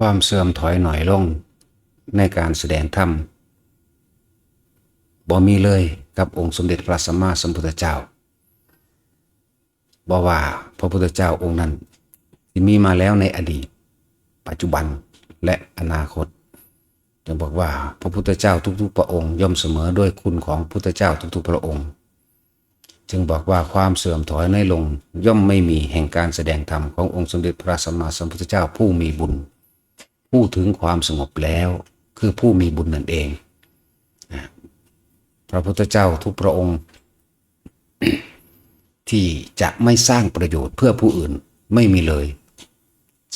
ความเสื่อมถอยหน่อยลงในการแสดงธรรมบ่มีเลยกับองค์สมเด็จพระสัมมาสัมพุทธเจ้าบ่ว่าพระพุทธเจ้าองค์นั้นที่มีมาแล้วในอดีต ปัจจุบันและอนาคตจึงบอกว่าพระพุทธเจ้าทุกๆ พระองค์ย่อมเสมอด้วยคุณของพุทธเจ้าทุกๆ พระองค์ จึงบอกว่าความเสื่อมถอยน้อยลงย่อมไม่มีแห่งการแสดงธรรมขององค์สมเด็จพระสัมมาสัมพุทธเจ้าผู้มีบุญ ผู้ถึงความสงบแล้วคือผู้มีบุญนั่นเอง พระพุทธเจ้าทุกพระองค์ที่จะไม่สร้างประโยชน์เพื่อผู้อื่นไม่มีเลย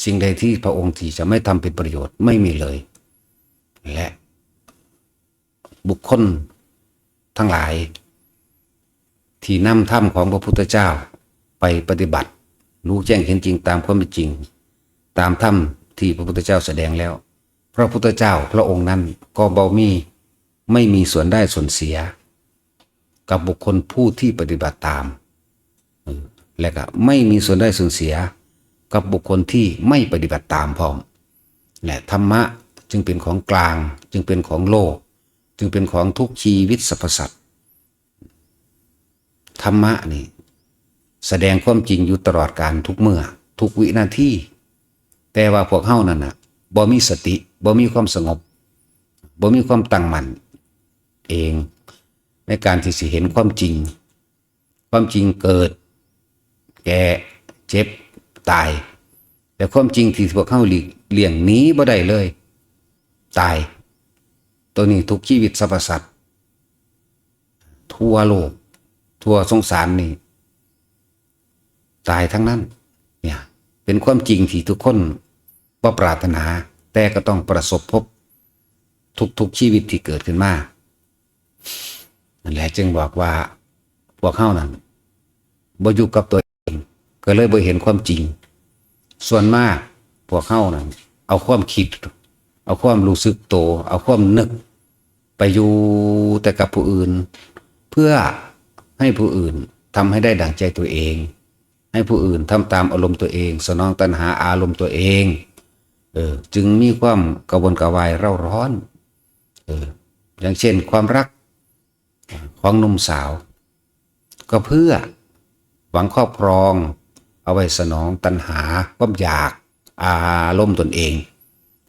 สิ่งใดที่พระองค์ที่จะไม่ทำเป็นประโยชน์ไม่มีเลย และบุคคลทั้งหลาย ที่นำธรรมของพระพุทธเจ้าไปปฏิบัติ รู้แจ้งเห็นจริงตามความเป็นจริง ตามธรรม ที่พระพุทธเจ้าแสดงแล้ว พระพุทธเจ้าพระองค์นั้นก็เบามีไม่มีส่วนได้ส่วนเสีย กับบุคคลผู้ที่ปฏิบัติตามและก็ไม่มีส่วนได้ส่วนเสีย กับบุคคลที่ไม่ปฏิบัติตามพร้อมและธรรมะจึงเป็นของกลาง จึงเป็นของโลก จึงเป็นของทุกชีวิตสรรพสัตว์ธรรมะนี่ แสดงความจริงอยู่ตลอดการทุกเมื่อ ทุกวินาที แต่ว่าพวกเฮานั่นน่ะบ่มีสติบ่มีความสงบบ่มีความตั้งมั่นเอง ในการที่สิเห็นความจริง ความจริงเกิด แก่เจ็บตาย แต่ความจริงที่พวกเฮาหลีกเลี่ยงหนี้บ่ได้เลย ตาย ตัวนี้ทุกชีวิตสรรพสัตว์ทั่วโลก ทั่วสงสารนี่ ตายทั้งนั้น เป็นความจริงที่ทุกคนว่าปรารถนา แต่ก็ต้องประสบพบทุกๆชีวิตที่เกิดขึ้นมานั่นแหละจึงบอกว่าพวกเข้านั้นบ่อยู่กับตัวเองก็เลยบ่เห็นความจริง ส่วนมากพวกเข้านั้นเอาความคิด เอาความรู้สึกโต เอาความนึก ไปอยู่แต่กับผู้อื่น เพื่อให้ผู้อื่นทำให้ได้ดั่งใจตัวเอง ให้ผู้อื่นทำตามอารมณ์ตัวเอง สนองตัณหาอารมณ์ตัวเองเออจึงมีความกระวนกระวายเร่าร้อนเอออย่างเช่นความรักของหนุ่มสาว ก็เพื่อหวังครอบครอง เอาไว้สนองตัณหาความอยากอารมณ์ตนเอง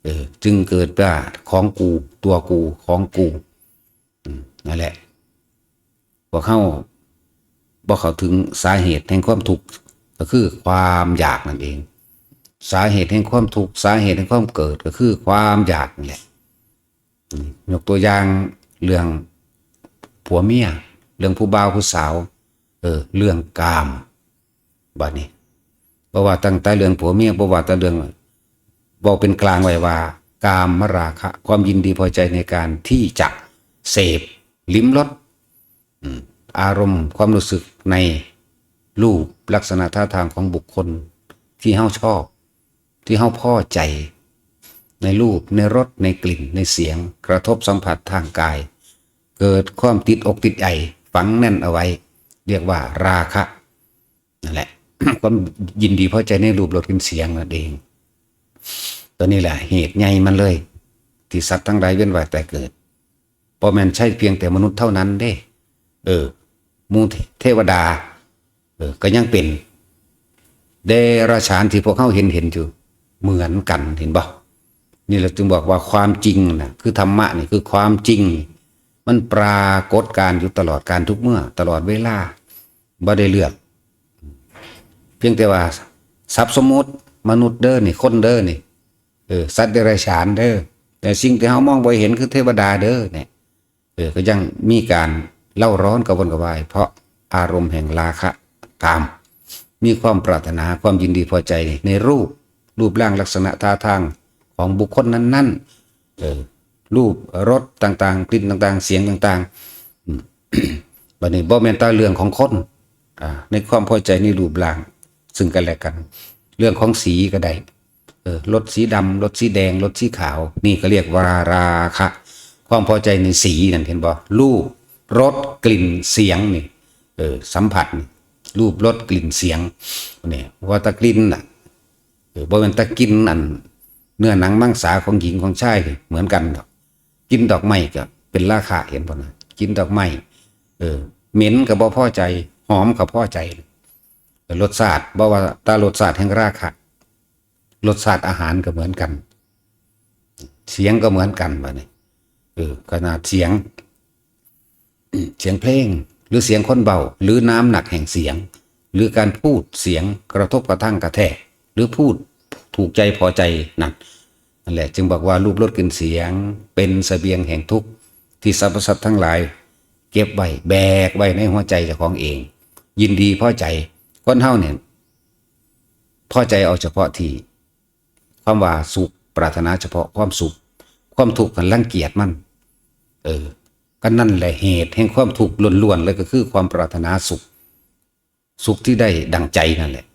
เออจึงเกิดว่าของกูตัวกูของกูนั่นแหละพวกเข้าบอกเขาถึงสาเหตุแห่งความทุกข์ ก็คือความอยากนั่นเอง สาเหตุแห่งความทุกข์สาเหตุแห่งความเกิดก็คือความอยากนี่แหละยกตัวอย่างเรื่องผัวเมียเรื่องผู้บ่าวผู้สาว เออ เรื่องกามบัดนี้เพราะว่าตั้งแต่เรื่องผัวเมียเพราะว่าแต่เรื่องบอกเป็นกลางไว้ว่า กามมราคะ ความยินดีพอใจในการที่จะเสพลิ้มรสอารมณ์ความรู้สึกใน รูปลักษณะท่าทางของบุคคล ที่เฮาชอบ ที่เฮาพอใจ ในรูปในรสในกลิ่นในเสียง กระทบสัมผัสทางกาย เกิดความติดอกติดใจฝังแน่นเอาไว้ เรียกว่าราคะนั่นแหละความยินดีพอใจในรูปรสกลิ่นเสียงนั่นเอง ตัวนี้แหละเหตุใหญ่มันเลย ที่สัตว์ทั้งหลายเวียนว่ายแต่เกิดพอแมนใช่เพียงแต่มนุษย์เท่านั้นเด้ เออมูเทวดา ก็ยังเป็นเดรัจฉานที่พวกเขาเห็นเห็นอยู่ เหมือนกันเห็นบ่นี่เราจึงบอกว่าความจริงนะคือธรรมะนี่คือความจริง มันปรากฏการอยู่ตลอดการทุกเมื่อ ตลอดเวลาบ่ได้เลือก เพียงแต่ว่าทรัพย์สมมติมนุษย์เด้อนี่คนเด้อนี่เออสัตว์เดรัจฉานเด้อแต่สิ่งที่เขามองบ่เห็นคือเทวดาเด้อเนี่ยเออก็ยังมีการเล่าร้อนกระวนกระวาย เพราะอารมณ์แห่งราคะ กาม มีความปรารถนาความยินดีพอใจในรูป รูปร่างลักษณะท่าทางของบุคคลนั้นๆเออรูปรสต่างๆ กลิ่นต่างๆ เสียงต่างๆบัดนี้บ่แม่นตาเรื่องของคนในความพอใจในรูปร่าง ซึ่งกันและกัน เรื่องของสีก็ได้รถสีดำรถสีแดงรถสีขาว นี่ก็เรียกว่าราคะ ความพอใจในสีนั่นเห็นบ่รูปรสกลิ่นเสียงนี่เออสัมผัสนี่ รูปรสกลิ่นเสียงนี่ว่าตะกลิ่นน่ะเออบ่แม่นตะกินอัน เนื้อหนังมังสาของหญิงของชายเหมือนกันดอก กินดอกไม้ก็เป็นราคาเห็นป่ะนะกินดอกไม้เออเหม็นกับบ่พอใจหอมกับพอใจรสชาติบ่ว่าตารสชาติแห่งราคารสชาติอาหารก็เหมือนกัน เสียงก็เหมือนกันวะนี่เออขนาดเสียง เสียงเพลง หรือเสียงคนเบา หรือน้ำหนักแห่งเสียง หรือการพูดเสียงกระทบกระทั่งกระแทก หรือพูดถูกใจพอใจนั่นนั่นแหละจึงบอกว่ารูปรสกลิ่นเสียง เป็นเสบียงแห่งทุกข์ที่สรรพสัตว์ทั้งหลาย เก็บไว้แบกไว้ในหัวใจเจ้าของเอง ยินดีพอใจคนเท่าเนี่ยพอใจเอาเฉพาะที่ ความว่าสุขปรารถนาเฉพาะความสุข ความทุกข์กันรังเกียจมัน เออ ก็นั่นแหละเหตุแห่งความทุกข์ล้วนๆเลยก็คือความปรารถนาสุข สุขที่ได้ดังใจนั่นแหละ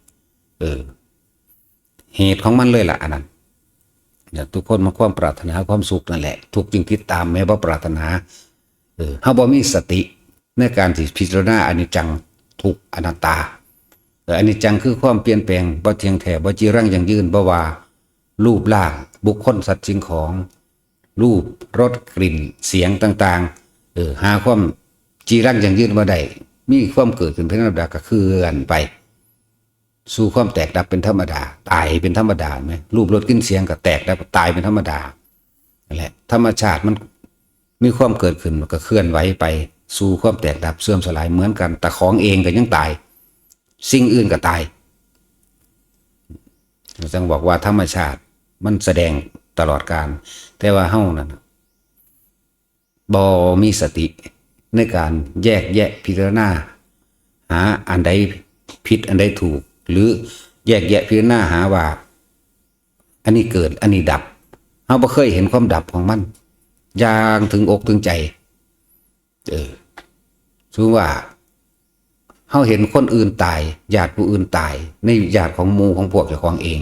เออ เหตุของมันเลยล่ะอันนั้นเนี่ยทุกคนมาความปรารถนาความสุขนั่นแหละ ทุกจึงติดตามแม้ว่าปรารถนา เออเฮาบ่มีสติในการที่พิจารณาอนิจจังทุกอนัตตาแต่อนิจจังคือความเปลี่ยนแปลงบ่เที่ยงแท้บ่จีรังอย่างยืนบ่ว่า รูปร่างบุคคลสัตว์สิ่งของ รูปรสกลิ่นเสียงต่างๆ เออหาความจีรังอย่างยืนบ่ได้มีความเกิดขึ้นเป็นธรรมดาก็เคลื่อนไป สู่ความแตกดับเป็นธรรมดา ตายเป็นธรรมดาไหมรูปรสกลิ่นเสียงก็แตกดับตายเป็นธรรมดานั่นแหละ ธรรมชาติมันมีความเกิดขึ้นมันก็เคลื่อนไหวไป สู่ความแตกดับเสื่อมสลายเหมือนกัน แต่ของเองก็ยังตาย สิ่งอื่นก็ตายเราจึงบอกว่าธรรมชาติมันแสดงตลอดการ แต่ว่าเฮ้านั่น บอมีสติ ในการแยกแยะพิจารณาหาอันใดผิดอันใดถูก หรือแยกแยะพิจารณาหาว่า อันนี้เกิดอันนี้ดับเฮาบ่เคยเห็นความดับของมันอย่างถึงอกถึงใจ เออถือว่าเฮาเห็นคนอื่นตายญาติผู้อื่นตาย ในญาติของหมู่ของพวกเจ้าของเอง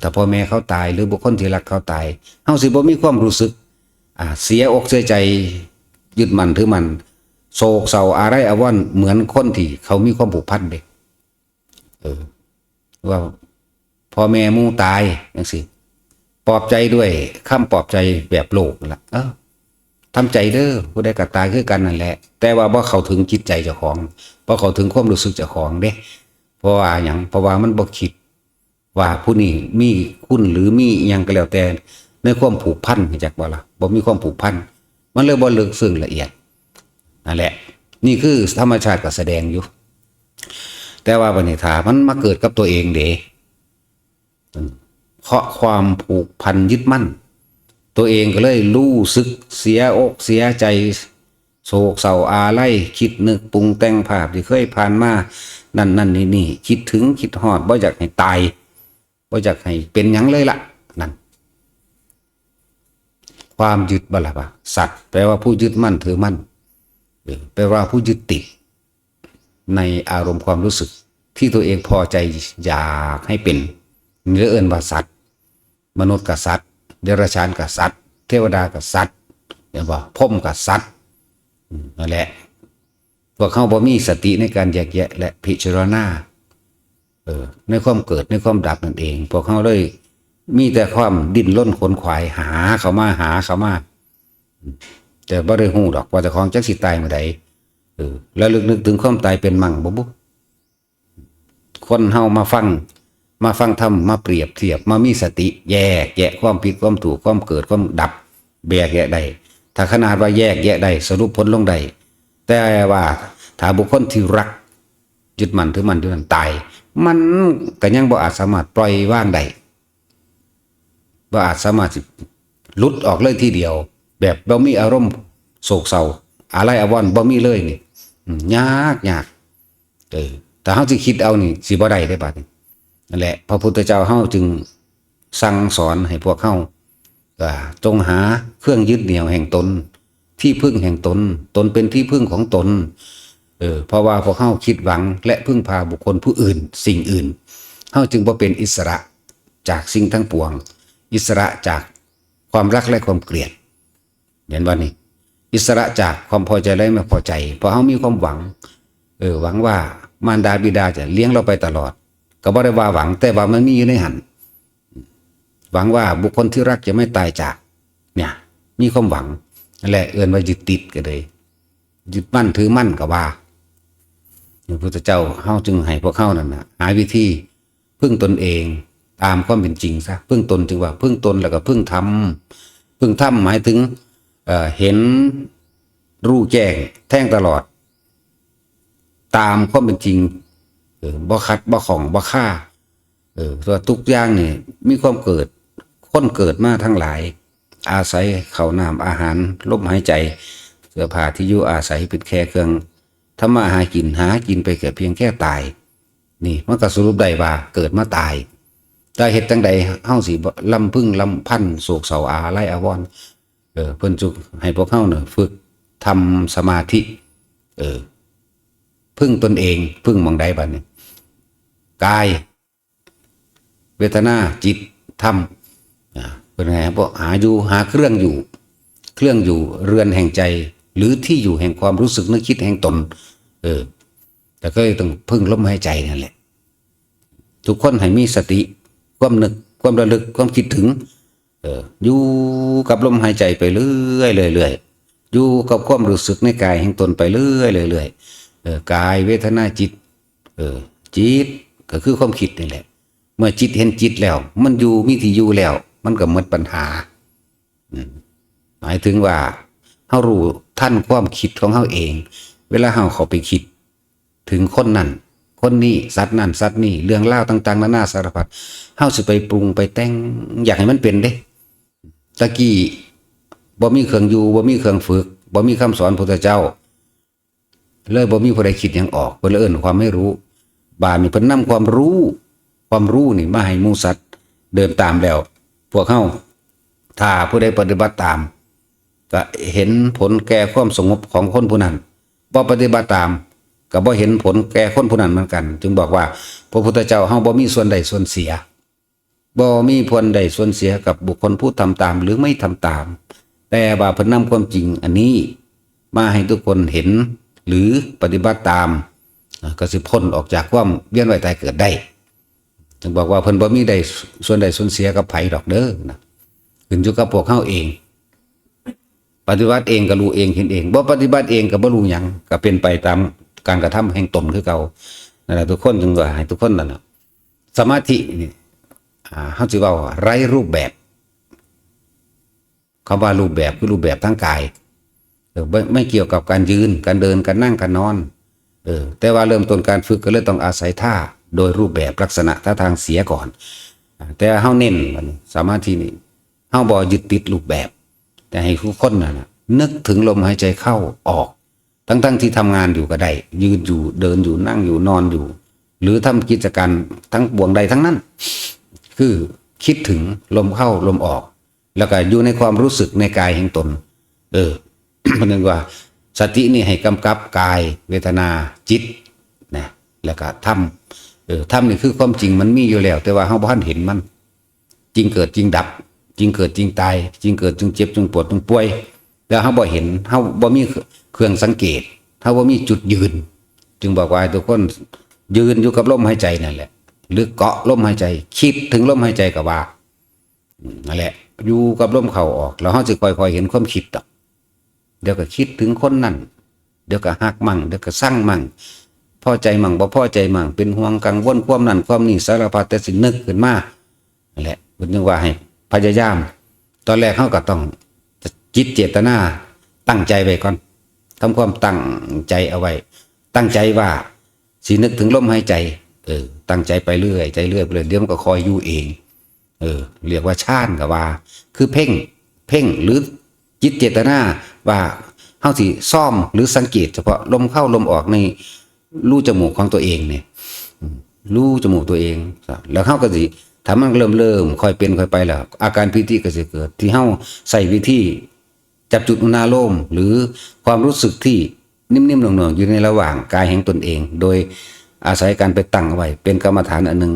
แต่พ่อแม่เขาตายหรือบุคคลที่รักเขาตายเฮาสิบ่มีความรู้สึก เสียอกเสียใจยึดมันถือมัน โศกเศร้าอะไรอวรณ์เหมือนคนที่เขามีความผูกพันเด็กเออว่าพ่อแม่มู่ตายจังซี่ปลอบใจด้วยคำปลอบใจแบบโลกละเออทำใจเด้อผู้ใดก็ตายคือกันนั่นแหละ แต่ว่าบ่เขาถึงจิตใจเจ้าของบ่เขาถึงความรู้สึกเจ้าของเด้เพราะว่าหยังเพราะว่ามันบ่คิดว่าผู้นี้มีคุณหรือมีอิหยังก็แล้วแต่ ในความผูกพันจากบ่ล่ะบ่มีความผูกพันมันเลยบ่ลึกซึ้งละเอียดนั่นแหละ นี่คือธรรมชาติก็แสดงอยู่ แต่ว่าบัดนี้ถ้ามันมาเกิดกับตัวเองเด้เพราะความผูกพันยึดมั่น ตัวเองก็เลยรู้สึกเสียอกเสียใจ โศกเศร้าอาไลัยคิดนึกปรุงแต่งภาพที่เคยผ่านมานั่นนั่นนี่นี่คิดถึงคิดหอดบ่อยากให้ตายบ่อยากให้เป็นยังเลยละนั่น ความยึดบละบะสัตว์แปลว่าผู้ยึดมั่นถือมั่นแปลว่าผู้ยึดติด ในอารมณ์ความรู้สึก ที่ตัวเองพอใจอยากให้เป็นเนื้อเอินว่าสัตว์ มนุษย์กับสัตว์ เดรัจฉานกับสัตว์ เทวดากับสัตว์เรียกว่าพมกับสัตว์นั่นแหละพวกเขาบ่มีสติในการแยกแยะ และพิจารณาเออในความเกิดในความดับนั่นเองพวกเขาเลย มีแต่ความดิ้นร่นขนขวายหาเขามาหาเขามาแต่บ่ได้ฮู้ดอกว่าจะของจักสิตายเมื่อใดเออแล้วลึกนึกถึงความตายเป็นมั่งบ่บุคนเฮามาฟัง มาฟังธรรมมาเปรียบเทียบมามีสติ แยกแยะความผิดความถูกความเกิดความดับแยกแยะได้ถ้าขนาดว่าแยกแยะได้สรุปผลลงได้แต่ว่าถ้าบุคคลที่รักยึดมันถือมันถือมันตาย มันก็ยังบ่อาจสามารถปล่อยวางได้ บ่าอาจสามารถลุดออกเลยทีเดียว แบบบ่มีอารมณ์โศกเศร้าอะไรอวรณ์บ่มีเลยนี่ยากยากเออแต่เฮาสิคิดเอานี่สิบ่ได้ได้บัดนี้นั่นแหละ พระพุทธเจ้าเฮาจึงสั่งสอนให้พวกเฮาว่าจงหาเครื่องยึดเหนี่ยวแห่งตน ที่พึ่งแห่งตน ตนเป็นที่พึ่งของตนเออเพราะว่าพวกเฮาคิดหวังและพึ่งพาบุคคลผู้อื่น สิ่งอื่นเฮาจึงบ่เป็นอิสระจากสิ่งทั้งปวง อิสระจากความรักและความเกลียดเห็นว่านี่อิสระจากความพอใจและไม่พอใจเพราะเขามีความหวัง เออหวังว่ามารดาบิดาจะเลี้ยงเราไปตลอด ก็บ่ได้ว่าหวัง แต่ว่ามันมีอยู่ในหันหวังว่าบุคคลที่รักจะไม่ตายจาก เนี่ย มีความหวังแหละเอื้อนว่ายึดติดกันเลยยึดมั่นถือมั่นกับว่าพระพุทธเจ้าเฮาจึงให้พวกเฮานั่นนะหาวิธีพึ่งตนเอง ตามความเป็นจริงซะพึ่งตนจึงว่าพึ่งตนแล้วก็พึ่งธรรมพึ่งธรรมหมายถึงเเห็นรู้แจ้งแท่งตลอด ตามความเป็นจริงออบ่คัดบ่ของบ่ฆ่าเออตัวทุกอย่างนี่มีความเกิดคนเกิดมาทั้งหลาย อาศัยเขาน้ำอาหารลมหายใจ เสื้อผ้าที่อยู่อาศัยเป็นแค่เครื่องทำมาหากินหากินไปแค่เพียงแค่ตาย นี่มันก็สรุปได้ว่าเกิดมาตาย แต่เหตุจังใดเฮาสิลำพึ่งลำพันโศกเศร้าอาไล่อาวรณ์เออเพิ่นจุกให้พวกเฮาเนี่ยฝึกทำสมาธิ เออ พึ่งตนเอง พึ่งมองใดบัดนี้กาย เวทนาจิตธรรมเป็นไงครับบอกหาอยู่หาเครื่องอยู่ เครื่องอยู่เรือนแห่งใจ หรือที่อยู่แห่งความรู้สึกนึกคิดแห่งตน เออ แต่ก็ต้องพึ่งลมหายใจนั่นแหละ ทุกคนให้มีสติ ความนึกความระลึกความคิดถึง เอออยู่กับลมหายใจไปเรื่อยเรื่อยๆอยู่กับความรู้สึกในกายแห่งตนไปเรื่อยเรื่อยๆเออกายเวทนาจิต เออจิตก็คือความคิดนี่แหละ เมื่อจิตเห็นจิตแล้ว มันอยู่มีที่อยู่แล้ว มันก็หมดปัญหาหมายถึงว่าเฮารู้ท่านความคิดของเฮาเอง เวลาเฮาเขาไปคิด ถึงคนนั้น คนนี้สัตว์นั้นสัตว์นี้เรื่องเล่าต่างๆนานาสารพัดเฮาสิไปปรุงไปแต่งอยากให้มันเป็นเด้ตะกี้บ่มีเครื่องอยู่บ่มีเครื่องฝึกบ่มีคำสอนพุทธเจ้า เลยบ่มีผู้ใดคิดยังออกเพิ่นเลยเอิ้นความไม่รู้ บาดนี่เพิ่นนำความรู้ ความรู้นี่มาให้มูสัตว์เดินตามแล้ว พวกเฮาถ้าผู้ใดปฏิบัติตาม ก็เห็นผลแก่ความสงบของคนผู้นั้นบ่ปฏิบัติตาม ก็บ่เห็นผลแก่คนผู้นั้นเหมือนกัน จึงบอกว่า พระพุทธเจ้าเฮาบ่มีส่วนใดส่วนเสียบ่มีผลใดส่วนเสียกับบุคคลผู้ทำตามหรือไม่ทำตาม แต่ว่าเพิ่นนำความจริงอันนี้ มาให้ทุกคนเห็นหรือปฏิบัติตามก็สิพ้นออกจากความเวียนว่ายตายเกิดได้จึงบอกว่าเพิ่นบ่มีใดส่วนใดส่วนเสียกับไผดอกเด้อนะขึ้นอยู่กับพวกเฮาเอง ปฏิบัติเองก็รู้เองเห็นเองบ่ปฏิบัติเองก็บ่รู้หยังก็เป็นไปตาม การกระทำแห่งตนคือเก่านั่นแหละทุกคนจึงว่าให้ทุกคนนั่นนะสมาธินี่เฮาสิเว้าว่าไร้รูปแบบคำว่ารูปแบบคือรูปแบบทั้งกายเออไม่ไม่เกี่ยวกับการยืน การเดิน การนั่ง การนอน เออ แต่ว่าเริ่มต้นการฝึกก็เลยต้องอาศัยท่า โดยรูปแบบลักษณะท่าทางเสียก่อน แต่เฮาเน้นมันสมาธินี่เฮาบ่ยึดติดรูปแบบ แต่ให้ทุกคนน่ะนะนึกถึงลมหายใจเข้าออก ทั้งๆที่ทำงานอยู่ก็ได้ ยืนอยู่เดินอยู่นั่งอยู่นอนอยู่ หรือทำกิจการทั้งบวงใดทั้งนั้น คือคิดถึงลมเข้าลมออก แล้วก็อยู่ในความรู้สึกในกายแห่งตน เออมันนึกว่า สตินี่ให้กำกับกาย เวทนาจิตนะแล้วก็ธรรมเออธรรมนี่คือความจริงมันมีอยู่แล้ว แต่ว่าเฮาบ่ทันเห็นมัน จริงเกิดจริงดับ จริงเกิดจริงตาย จริงเกิดจริงเจ็บจริงปวดจริงป่วยแต่เฮาบ่เห็นเฮาบ่มี เครื่องสังเกตเฮาบ่ามีจุดยืน จึงบอกว่าให้ทุกคนยืนอยู่กับลมหายใจนั่นแหละ หรือเกาะลมหายใจ คิดถึงลมหายใจก็ว่านั่นแหละ อยู่กับลมเข้าออกแล้วเฮาสิค่อยๆเห็นความคิดดอกเดี๋ยวก็คิดถึงคนนั่นเดี๋ยวก็หักมั่งเดี๋ยวก็สร้างมั่งพอใจมั่งบ่พอใจมั่งเป็นห่วงกังวลความนั่นความนี่สารพัดแต่สินึกขึ้นมานั่นแหละเพิ่นจึงว่าให้พยายาม ตอนแรกเขาก็ต้องจิตเจตนาตั้งใจไว้ก่อน ทำความตั้งใจเอาไว้ ตั้งใจว่าสินึกถึงลมหายใจ เออ ตั้งใจไปเรื่อยใจเรื่อยไปเรื่อยเดี๋ยวมันก็คอยอยู่เอง เออ เรียกว่าชาติกับว่า คือเพ่ง เพ่งหรือจิตเจตนาว่าเฮาสิซ่อมหรือสังเกต เฉพาะลมเข้าลมออกในรูจมูกของตัวเองเนี่ยรูจมูกตัวเอง แล้วเขาก็สิถ้ามันเริ่มเริ่มค่อยเป็นค่อยไปแล้วอาการพิธีก็จะเกิด ที่เฮาใส่วิธี จับจุดอุณาโลมหรือความรู้สึกที่นิ่มๆหน่วงๆอยู่ในระหว่างกายแห่งตนเอง โดยอาศัยการไปตั้งเอาไว้ เป็นกรรมฐานอันหนึ่ง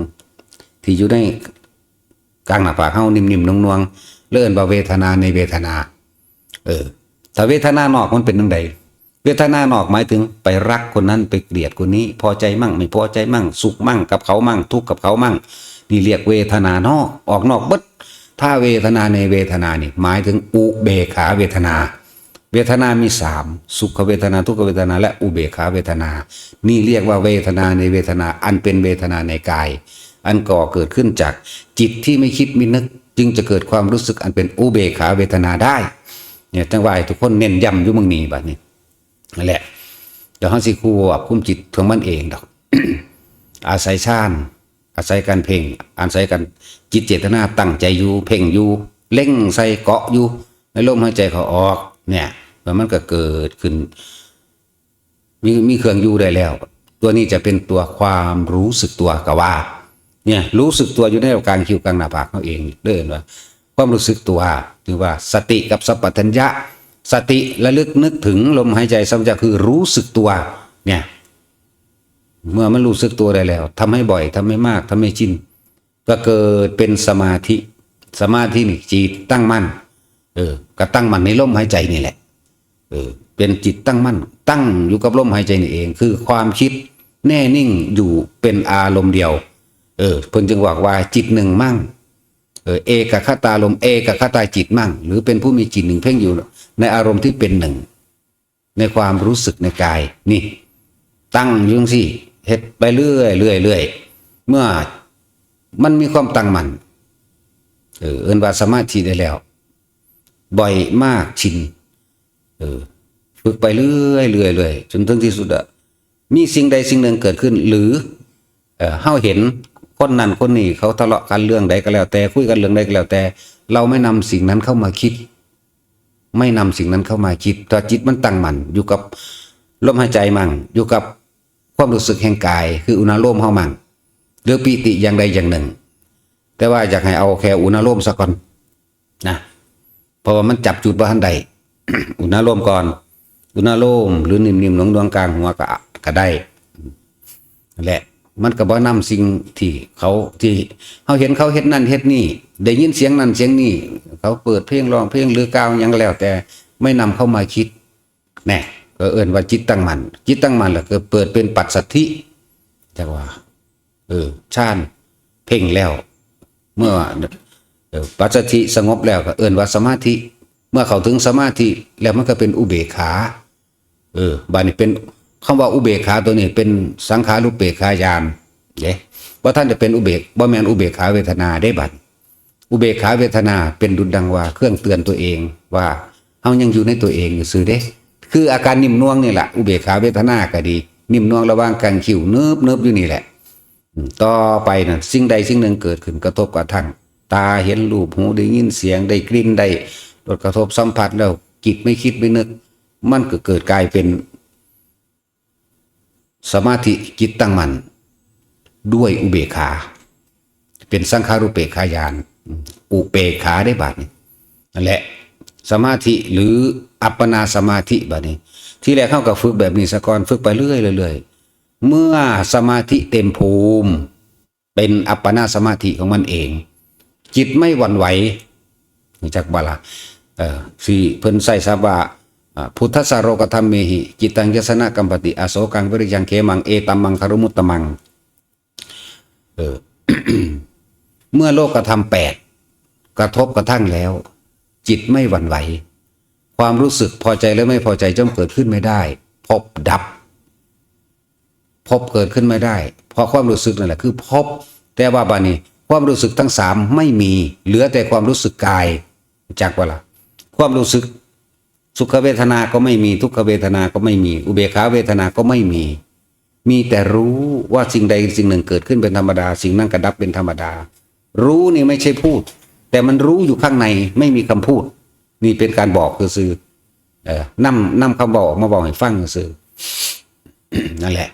ที่อยู่ในกลางหน้าผากเฮานิ่มๆหน่วงๆเลื่อนว่าเวทนาในเวทนา เออถ้าเวทนานอกมันเป็นจังไดเวทนานอกหมายถึงไปรักคนนั้นไปเกลียดคนนี้ พอใจมั่ง ไม่พอใจมั่ง สุขมั่งกับเขามั่ง ทุกข์กับเขามั่ง นี่เรียกเวทนานอกออกนอกบด ถ้าเวทนาในเวทนานี่หมายถึงอุเบกขาเวทนา เวทนามีสามสุขเวทนาทุกขเวทนาและอุเบกขาเวทนา นี่เรียกว่าเวทนาในเวทนาอันเป็นเวทนาในกาย อันก่อเกิดขึ้นจากจิตที่ไม่คิดไม่นึก จึงจะเกิดความรู้สึกอันเป็นอุเบกขาเวทนาได้เนี่ยจังหวะทุกคนเน้นย้ำอยู่มืองนี้บัดนี้นั่นแหละเดี๋ยวเฮาสิควบคุมจิตของมันเองดอก อาศัยฌาน อาศัยการเพ่งอาศัยการจิตเจตนาตั้งใจอยู่ เพ่งอยู่ เล่งใส่เกาะอยู่ ในลมหายใจเขาออก เนี่ยแล้วมันก็เกิดขึ้น มีมีเครื่องอยู่ได้แล้ว ตัวนี้จะเป็นตัวความรู้สึกตัวกว่า เนี่ยรู้สึกตัวอยู่ในกลางคิวกลางหน้าผากเขาเองเดินว่า ความรู้สึกตัวหรือว่าสติกับสัพพัญญะ สติระลึกนึกถึงลมหายใจสัมปชัญญะคือรู้สึกตัว เนี่ย เมื่อมันรู้สึกตัวได้แล้วทำให้บ่อยทำให้มากทำให้ชินก็เกิดเป็นสมาธิ สมาธินี่จิตตั้งมั่น เออ ก็ตั้งมั่นในลมหายใจนี่แหละ เออ เป็นจิตตั้งมั่น ตั้งอยู่กับลมหายใจนี่เอง คือความคิดแน่นิ่งอยู่เป็นอารมณ์เดียว เออเพิ่นจึงบอกว่าจิตหนึ่งมั่ง เออเอกคตาลมเอกคตาจิตมั่ง หรือเป็นผู้มีจิตหนึ่งเพ่งอยู่ ในอารมณ์ที่เป็นหนึ่ง ในความรู้สึกในกายนี่ ตั้งอยุ่งสิ เฮ็ดไปเรื่อยเรื่อยเรื่อยเมื่อมันมีความตั้งมั่นเออเอินว่าสมาธิได้แล้ว บ่อยมากชินเออฝึกไปเรื่อยเรื่อยเรื่อยจนถึงที่สุดอะมีสิ่งใดสิ่งหนึ่งเกิดขึ้น หรือเออเฮาเห็นคนนั้นคนนี้เขาทะเลาะกันเรื่องใดก็แล้ว แต่คุยกันเรื่องใดก็แล้วแต่ เราไม่นำสิ่งนั้นเข้ามาคิด ไม่นำสิ่งนั้นเข้ามาคิดแต่จิตมันตั้งมั่นอยู่กับลมหายใจมั่งอยู่กับ ความรู้สึกแห่งกาย คืออุณาโลมเฮามั่งหรือปีติอย่างใดอย่างหนึ่ง แต่ว่าอยากให้เอาแค่อุณาโลมซะก่อนนะเพราะว่ามันจับจุดว่าทันใดอุณาโลมก่อน อุณาโลมหรือนิ่มๆหลงดวงกลางหัวก็ก็ได้แหละ มันก็บ่นำสิ่งที่เขาที่เขาเห็นเขาเฮ็ดนั่นเฮ็ดนี่ได้ยินเสียงนั่นเสียงนี่เขาเปิดเพลงร้องเพลงหรือกล่าวยังแล้ว แต่ไม่นำเข้ามาคิดแน่ ก็เอิ่นว่าจิตตั้งมันจิตตั้งมันแล้วก็เปิดเป็นปัจสัทธิจักว่า เออชาญเพ่งแล้ว เมื่อปัจสัทธิสงบแล้วก็เอิ่นว่าสมาธิ เมื่อเขาถึงสมาธิแล้วมันก็เป็นอุเบกขา เออบานี้เป็นคำว่าอุเบกขาตัวนี้เป็นสังขารุปเบกขายานเด้ว่าท่านจะเป็นอุเบกบ่แม่นอุเบกขาเวทนาได้บัดอุเบกขาเวทนาเป็นดุจดังว่าเครื่องเตือนตัวเองว่าเฮายังอยู่ในตัวเองอยู่ซื่อเด้ คืออาการนิ่มน่วงนี่แหละอุเบกขาเวทนาก็ดี นิ่มน่วงระว่างกลางคิวเนิบเนิบอยู่นี่แหละต่อไปน่ะสิ่งใดสิ่งหนึ่งเกิดขึ้นกระทบกระทั่งตาเห็นรูปหูได้ยินเสียงได้กลิ่นได้รสกระทบสัมผัสแล้วจิตไม่คิดไม่นึก มันก็เกิดกลายเป็น สมาธิจิตตั้งมันด้วยอุเบกขา เป็นสังขารุเปกขายานอุเปกขาได้บาดนี้นั่นแหละ สมาธิหรือ อัปปนาสมาธิบาดนี้ ที่แรกเข้ากับฝึกแบบนี้สะกอนฝึกไปเรื่อยๆเรื่อยเมื่อสมาธิเต็มภูมิ เป็นอัปปนาสมาธิของมันเอง จิตไม่หวั่นไหวจักบาละเอ่อที่เพิ่นใส่ซาบะอ่าพุทธสารกธรรมเมหิจิตังยสนะกัมปติอโศกังวิริยังเขมังเอตัมมังคารุมุตตมังเออเมื่อโลกธรรมแปดกระทบกระทั่งแล้ว จิตไม่หวั่นไหว ความรู้สึกพอใจหรือไม่พอใจย่อมเกิดขึ้นไม่ได้ พบดับ พบเกิดขึ้นไม่ได้ เพราะความรู้สึกนั่นแหละคือพบ แต่ว่าบานี้ความรู้สึกทั้งสามไม่มี เหลือแต่ความรู้สึกกายจากว่าละความรู้สึกสุขเวทนาก็ไม่มีทุกขเวทนาก็ไม่มี อุเบกขาเวทนาก็ไม่มี มีแต่รู้ว่าสิ่งใดสิ่งหนึ่งเกิดขึ้นเป็นธรรมดา สิ่งนั้นกระดับเป็นธรรมดา รู้นี่ไม่ใช่พูด แต่มันรู้อยู่ข้างในไม่มีคำพูด นี่เป็นการบอกคือซื้อเออนำนำคำบอกมาบอกให้ฟังคือซื้อนั่นแหละ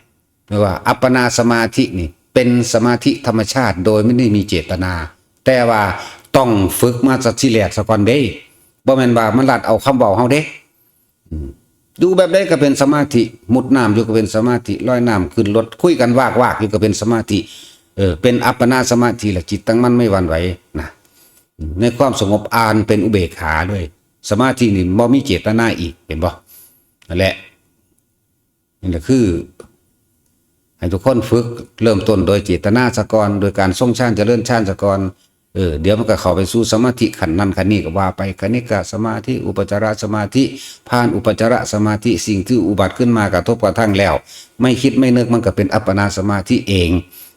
เรียกว่า อัปปนาสมาธินี่ เป็นสมาธิธรรมชาติ โดยไม่ได้มีเจตนา แต่ว่าต้องฝึกมาสักทีแรกสะก่อนเด้บ่แม่นว่ามันลัดเอาคำบอกเฮาเด้ดูแบบได้ก็เป็นสมาธิมุดน้ำอยู่ก็เป็นสมาธิลอยน้ำขึ้นรถคุยกันวากวากอยู่ก็เป็นสมาธิเออเป็นอัปปนาสมาธิแหละจิตตั้งมั่นไม่หวั่นไหวนะในความสงบอานเป็นอุเบกขาด้วย สมาธินี่บ่มีเจตนาอีกเห็นบ่นั่นแหละนี่แหละคือให้ทุกคนฝึกเริ่มต้นโดยเจตนาสะกอนโดยการทรงชาติเจริญชาติสะกอนเออเดี๋ยวมันก็เข้าไปสู่สมาธิขันนั้นขันนี้ก็ว่าไปคณิกะสมาธิอุปจารสมาธิผ่านอุปจารสมาธิสิ่งที่อุบัติขึ้นมากระทบกระทั่งแล้ว ไม่คิดไม่นึกมันก็เป็นอัปปนาสมาธิเอง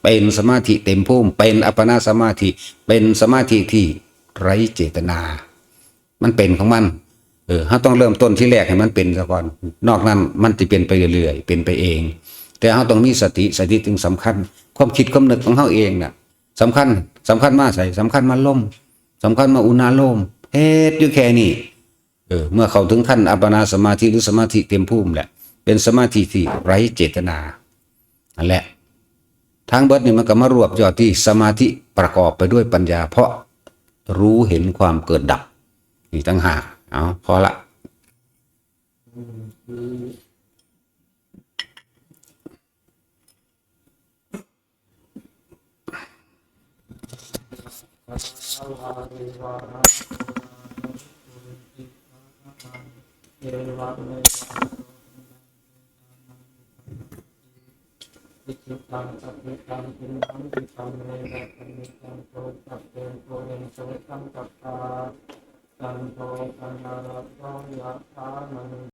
เป็นสมาธิเต็มภูมิเป็นอัปปนาสมาธิเป็นสมาธิที่ไร้เจตนา มันเป็นของมัน เออเราต้องเริ่มต้นที่แรกให้มันเป็นซะก่อน นอกนั้นมันจะเป็นไปเรื่อยๆเป็นไปเอง แต่เราต้องมีสติสติถึงสำคัญ ความคิดความนึกของเราเองน่ะสำคัญสำคัญมากใส่สำคัญมาล่มสำคัญมาอุณาโลมเฮ็ดอยู่แค่นี้เออเมื่อเขาถึงขั้นอัปปนาสมาธิหรือสมาธิเต็มภูมิแหละ เป็นสมาธิที่ไร้เจตนานั่นแหละทางเบิดนี่มันก็มารวบยอดที่สมาธิประกอบไปด้วยปัญญา เพราะรู้เห็นความเกิดดับ นี่ตั้งหากเอาพอละวิจิตัง สัพพิตังกินทังกิตังเมนะตังมิตังโตตัพเตโตเรนโสตังกัปปาตังโตตังนาราโตยะธานัน